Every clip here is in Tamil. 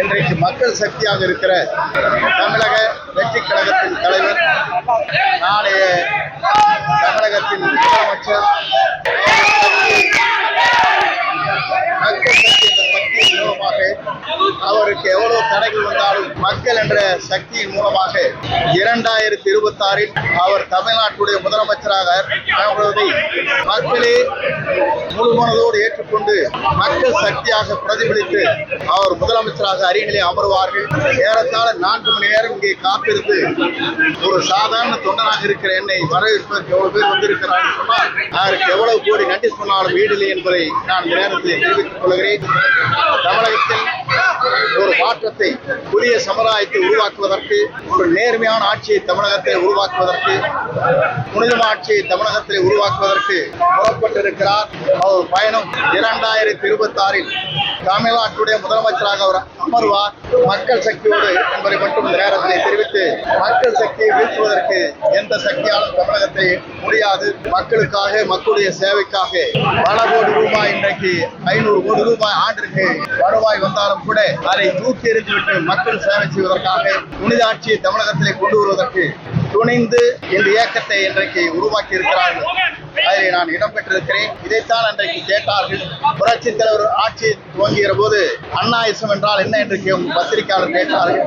இன்றைக்கு மக்கள் சக்தியாக இருக்கிற தமிழக வெற்றி கழகத்தின் தலைவர் நாளைய தமிழகத்தின் முதலமைச்சர் மக்கள் சக்தி என்ற சக்தியின் மூலமாக அவருக்கு எவ்வளவு தடைகள் வந்தாலும் மக்கள் என்ற சக்தியின் மூலமாக இரண்டாயிரத்தி இருபத்தி ஆறில் அவர் தமிழ்நாட்டுடைய முதலமைச்சராக வருவதை மக்களே முழு மனதோடு ஏற்றுக்கொண்டு மக்கள் சக்தியாக பிரதிபலித்து அவர் முதலமைச்சராக அறிநிலை அமர்வார்கள். ஏறத்தாழ நான்கு மணி நேரம் இங்கே காத்திருந்து ஒரு சாதாரண தொண்டனாக இருக்கிற என்னை வரவேற்பதற்கு எவ்வளவு பேர் வந்திருக்கிறார்கள் சொன்னால் அதற்கு எவ்வளவு கோடி நன்றி சொன்னாலும் வீடில்லை என்பதை நான் நேரத்தில் தெரிவித்துக் கொள்கிறேன். தமிழகத்தில் ஒரு மாற்றத்தை புதிய சமுதாயத்தை உருவாக்குவதற்கு ஒரு நேர்மையான ஆட்சியை தமிழகத்தை உருவாக்குவதற்கு புனிதமான ஆட்சியை தமிழகத்தில் உருவாக்குவதற்கு புறப்பட்டிருக்கிறார் அவர் பயணம் இரண்டாயிரத்தி இருபத்தி ஆறில் தமிழ்நாட்டுடைய முதலமைச்சராக அவர் அமர்வார் மக்கள் சக்தியோடு என்பதை மட்டும் இந்த தெரிவித்து மக்கள் சக்தியை வீழ்த்துவதற்கு எந்த சக்தியாலும் தமிழகத்தை முடியாது. மக்களுக்காக மக்களுடைய சேவைக்காக பல கோடி ரூபாய் இன்றைக்கு ஐநூறு கோடி ரூபாய் ஆண்டிற்கு வருவாய் வந்தாலும் கூட அதை தூக்கி எறிந்துவிட்டு மக்கள் சேவை செய்வதற்காக புனித ஆட்சியை தமிழகத்திலே கொண்டு வருவதற்கு துணிந்து இந்த இயக்கத்தை இன்றைக்கு உருவாக்கி இருக்கிறார்கள் அதில் நான் இடம்பெற்றிருக்கிறேன். இதைத்தான் அன்றைக்கு கேட்டார்கள். புரட்சி தலைவர் ஆட்சி துவங்குகிற போது அண்ணாயிசம் என்றால் என்ன என்று பத்திரிகையாளர் கேட்டார்கள்.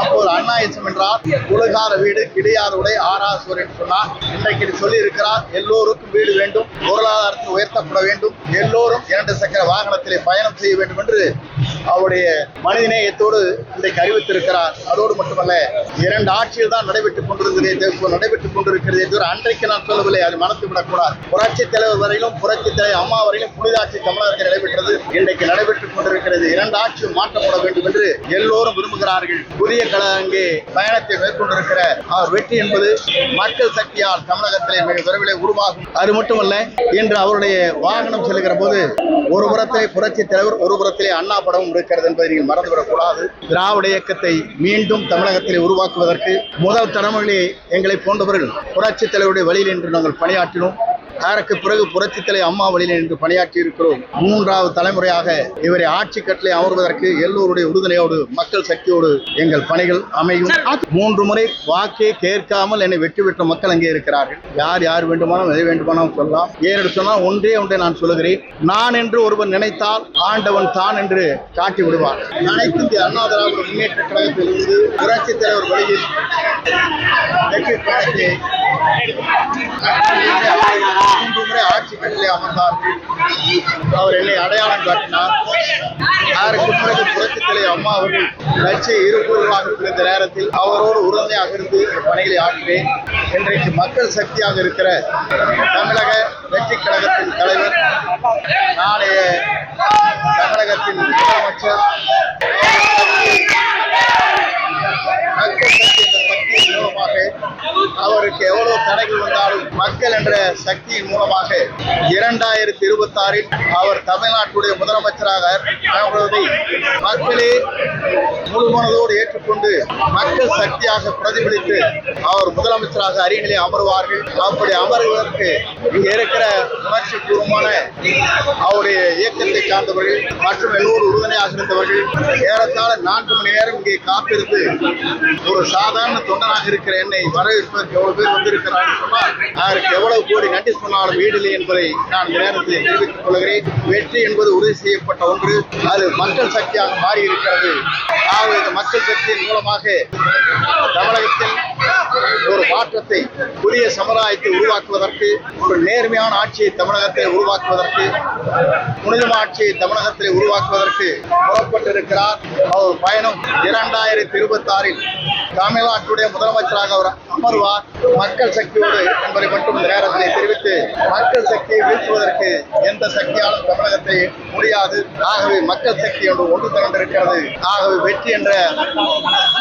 அப்போது அண்ணாயிசம் என்றால் உலகார வீடு கிடையாத உடை ஆராசுவர் என்று சொன்னார். இன்றைக்கு சொல்லி இருக்கிறார் எல்லோருக்கும் வீடு வேண்டும் பொருளாதாரத்தில் உயர்த்தப்பட வேண்டும். எல்லோரும் இரண்டு சக்கர வாகனத்திலே பயணம் செய்ய வேண்டும் என்று அவருடைய மனிதநேயத்தோடு இன்றைக்கு அறிவித்திருக்கிறார். அதோடு மட்டுமல்ல இரண்டு ஆட்சியில் தான் நடைபெற்றுக் கொண்டிருக்கிறது நடைபெற்றுக் கொண்டிருக்கிறது என்று அன்றைக்கு நான் சொல்லவில்லை அது மனத்து விடக்கூடாது. புரட்சி தலைவர் வரையிலும் புரட்சி தலைவர் அம்மா வரையிலும் புனித ஆட்சி தமிழகத்தில் நடைபெற்றது. இன்றைக்கு நடைபெற்றுக் கொண்டிருக்கிறது. இரண்டு ஆட்சியும் மாற்றப்பட வேண்டும் என்று எல்லோரும் விரும்புகிறார்கள். புதிய கழகங்கே பயணத்தை மேற்கொண்டிருக்கிற அவர் வெற்றி என்பது மக்கள் சக்தியால் தமிழகத்திலே மிக விரைவில் உருவாகும். அது மட்டுமல்ல இன்று அவருடைய வாகனம் செல்கிற போது ஒரு புறத்திலே புரட்சி தலைவர் ஒரு புறத்திலே அண்ணா படமும் இருக்கிறது என்பதை நீங்கள் மறந்துவிடக்கூடாது. திராவிட இயக்கத்தை மீண்டும் தமிழகத்திலே உருவாக்குவதற்கு முதல் தலைமுறையிலே எங்களை போன்றவர்கள் புரட்சித் தலைவருடைய வழியில் என்று நாங்கள் பணியாற்றினோம். யாருக்கு பிறகு புரட்சி அம்மா வழியில் என்று பணியாற்றி இருக்கிறோம் மூன்றாவது தலைமுறையாக இவரை ஆட்சி கட்டளை அமர்வதற்கு எல்லோருடைய உறுதுணையோடு மக்கள் சக்தியோடு எங்கள் பணிகள் அமையும். மூன்று முறை வாக்கே கேட்காமல் என்னை வெற்றி பெற்ற மக்கள் அங்கே இருக்கிறார்கள். யார் யார் வேண்டுமானாலும் எதை வேண்டுமானாலும் சொல்லலாம். ஏனென்று சொன்னால் ஒன்றே ஒன்றை நான் சொல்லுகிறேன். நான் என்று ஒருவன் நினைத்தால் ஆண்டவன் தான் என்று காட்டி விடுவார். அனைத்து இந்திய அண்ணா திராவிட முன்னேற்ற கழகத்தில் இருந்து புரட்சி தலைவர் வழியில் வெற்றி மூன்று முறை ஆட்சி கட்டிலே அமர்ந்தார்கள் அவர் என்னை அடையாளம் காட்டினார். அதற்கு பிறகு புரட்சித்தலை அம்மா அவர்கள் கட்சியை இருபூர்வமாக பிரிந்த நேரத்தில் அவரோடு உறுதுணையாக இருந்து இந்த பணிகளை ஆற்றினேன். இன்றைக்கு மக்கள் சக்தியாக இருக்கிற தமிழக வெற்றி கழகத்தின் தலைவர் நாளைய தமிழகத்தின் முதலமைச்சர் மக்கள் சக்தி என்ற சக்தியின் மூலமாக அவருக்கு எவ்வளவு தடைகள் மக்கள் என்ற சக்தியின் மூலமாக இரண்டாயிரத்தி இருபத்தி ஆறில் அவர் தமிழ்நாட்டுடைய முதலமைச்சராக மக்களே முழுமனதோடு ஏற்றுக்கொண்டு மக்கள் சக்தியாக பிரதிபலித்து அவர் முதலமைச்சராக அரியணையிலே அமர்வார்கள். அப்படி அமர்வதற்கு இங்கே இருக்கிற உணர்ச்சி பூர்வமான அவருடைய இயக்கத்தை சார்ந்தவர்கள் மற்றும் எல்லோரும் உறுதுணையாக இருந்தவர்கள் ஏறத்தாழ நான்கு மணி நேரம் இங்கே காத்திருந்து ஒரு சாதாரண தொண்டனாக இருக்கிற என்னை வரவேற்பதற்கு எவ்வளவு பேர் வந்திருக்கிறார்கள் சொன்னால் அதற்கு எவ்வளவு கோடி நன்றி சொன்னாலும் வீடில்லை என்பதை நான் இந்த நேரத்தில் தெரிவித்துக் கொள்கிறேன். வெற்றி என்பது உறுதி செய்யப்பட்ட ஒன்று. அது மக்கள் சக்தியாக மாறி இருக்கிறது ஆகவே இந்த மக்கள் சக்தியின் மூலமாக தமிழகத்தில் மாற்றத்தை புதிய சமுதாயத்தை உருவாக்குவதற்கு ஒரு நேர்மையான ஆட்சியை தமிழகத்தில் உருவாக்குவதற்கு புனிதமான ஆட்சியை தமிழகத்தில் உருவாக்குவதற்கு புறப்பட்டிருக்கிறார் அவர் பயணம் இரண்டாயிரத்தி இருபத்தி ஆறில் தமிழ்நாட்டுடைய முதலமைச்சராக அவர் அமர்வார். மக்கள் சக்தியோடு என்பதை மட்டும் இந்த நேரத்தில் தெரிவித்து மக்கள் சக்தியை வீழ்த்துவதற்கு எந்த சக்தியாலும் தமிழகத்தை முடியாது. ஆகவே மக்கள் சக்தி என்று ஒன்று திரண்டிருக்கிறது. ஆகவே வெற்றி என்ற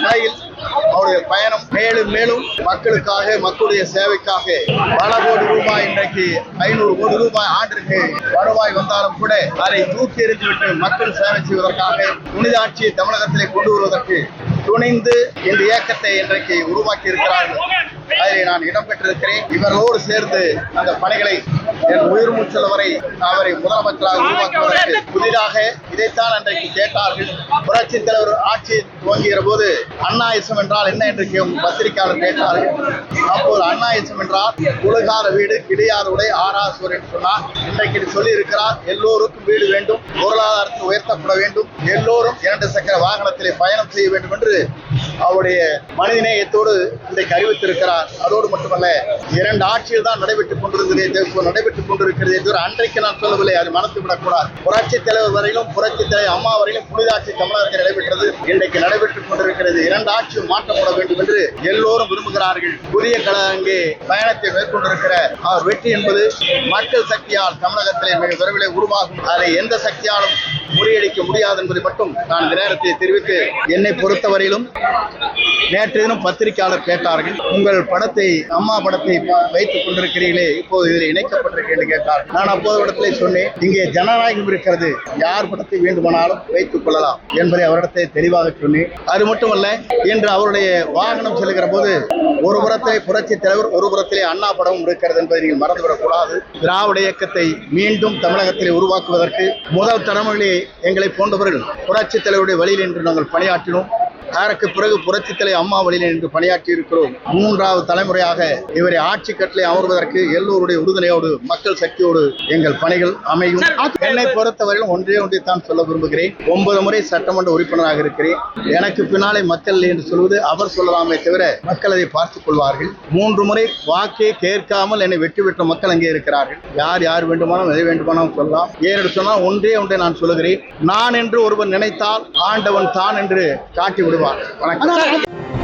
நிலையில் அவருடைய பயணம் மேலும் மேலும் மக்களுக்காக மக்களுடைய சேவைக்காக பல கோடி ரூபாய் இன்றைக்கு ஐநூறு கோடி ரூபாய் ஆண்டிற்கு வருவாய் வந்தாலும் கூட அதை தூக்கி எறிந்துவிட்டு மக்கள் சேவை செய்வதற்காக புனித ஆட்சியை தமிழகத்திலே கொண்டு வருவதற்கு துணிந்து இந்த இயக்கத்தை இன்றைக்கு உருவாக்கி இருக்கிறார்கள் அதில் நான் இடம்பெற்றிருக்கிறேன். இவர்களோடு சேர்ந்து அந்த பணிகளை என் உயிர் மூச்சல் வரை அவரை முதலமைச்சராக உருவாக்குவதற்கு புதிதாக இதைத்தான் அன்றைக்கு கேட்டார்கள். புரட்சி தலைவர் ஆட்சி துவங்குகிற போது அண்ணாயிசம் என்றால் என்ன என்று பத்திரிகையாளர் கேட்டார்கள். அப்போது அண்ணா எச்சம் என்றார். உலகார வீடு கிடையாத உடை என்று சொன்னார். இன்றைக்கு சொல்லி இருக்கிறார் எல்லோருக்கும் வீடு வேண்டும் பொருளாதாரத்தை உயர்த்தப்பட வேண்டும் எல்லோரும் இரண்டு சக்கர வாகனத்திலே பயணம் செய்ய வேண்டும் என்று அவருடைய மனிதநேயத்தோடு இன்றைக்கு அறிவித்திருக்கிறார் அதோடு மட்டுமல்ல இரண்டு ஆட்சியில் தான் நடைபெற்றுக் கொண்டிருக்கிறதே நடைபெற்றுக் கொண்டிருக்கிறதே தவிர அன்றைக்கு நான் சொல்லவில்லை அது மனத்து விடக்கூடாது புரட்சி தலைவர் வரையிலும் புரட்சி தலைவர் அம்மா வரையிலும் புனிதாட்சி தமிழகத்தில் நடைபெற்றது. இன்றைக்கு நடைபெற்றுக் கொண்டிருக்கிறது. இரண்டு ஆட்சியும் மாற்றப்பட வேண்டும் என்று எல்லோரும் விரும்புகிறார்கள். புதிய கல அங்கே பயணத்தை மேற்கொண்டிருக்கிற அவர் வெற்றி என்பது மக்கள் சக்தியால் தமிழகத்திலே மிக விரைவில் உருவாகும். அதை எந்த சக்தியாலும் முறியடிக்க முடியாது என்பதை மட்டும் நான் நேரத்தை தெரிவித்து என்னை பொறுத்தவரையிலும் நேற்று தினம் பத்திரிகையாளர் கேட்டார்கள். உங்கள் படத்தை அம்மா படத்தை வைத்துக் கொண்டிருக்கிறீர்களே இப்போது இதில் இணைக்கப்பட்டிருக்கேன் கேட்டார். நான் அப்போது இடத்துல சொன்னேன் இங்கே ஜனநாயகம் இருக்கிறது யார் படத்தை வேண்டுமானாலும் வைத்துக் கொள்ளலாம் என்பதை அவரிடத்தை தெளிவாக சொன்னேன். அது மட்டுமல்ல இன்று அவருடைய வாகனம் செல்கிற போது ஒரு புறத்திலே புரட்சி தலைவர் ஒரு புறத்திலே அண்ணா படமும் இருக்கிறது என்பதை நீங்கள் மறந்துவிடக்கூடாது. திராவிட இயக்கத்தை மீண்டும் தமிழகத்திலே உருவாக்குவதற்கு முதல் தலைமுறையிலே எங்களை போன்றவர்கள் புரட்சி தலைவருடைய வழியில் என்று நாங்கள் பணியாற்றினோம். அதற்கு பிறகு புரட்சித் தலைவர் அம்மா வழியில் என்று பணியாற்றி இருக்கிறோம் மூன்றாவது தலைமுறையாக இவரை ஆட்சி கட்டளை அமர்வதற்கு எல்லோருடைய உறுதுணையோடு மக்கள் சக்தியோடு எங்கள் பணிகள் அமையும். என்னை பொறுத்தவரையிலும் ஒன்றே ஒன்றைத்தான் சொல்ல விரும்புகிறேன். ஒன்பது முறை சட்டமன்ற உறுப்பினராக இருக்கிறேன். எனக்கு பின்னாலே மக்கள் இல்லை என்று சொல்வது அவர் சொல்லலாமே தவிர மக்கள் அதை பார்த்துக் கொள்வார்கள். மூன்று முறை வாக்கே கேட்காமல் என்னை வெற்றி பெற்ற மக்கள் அங்கே இருக்கிறார்கள். யார் யார் வேண்டுமானாலும் எதை வேண்டுமானாலும் சொல்லலாம். ஏனென்று சொன்னால் ஒன்றே ஒன்றை நான் சொல்லுகிறேன். நான் என்று ஒருவன் நினைத்தால் ஆண்டவன் தான் என்று காட்டி விடுவார் சொல்லுவாங்க வணக்கம்.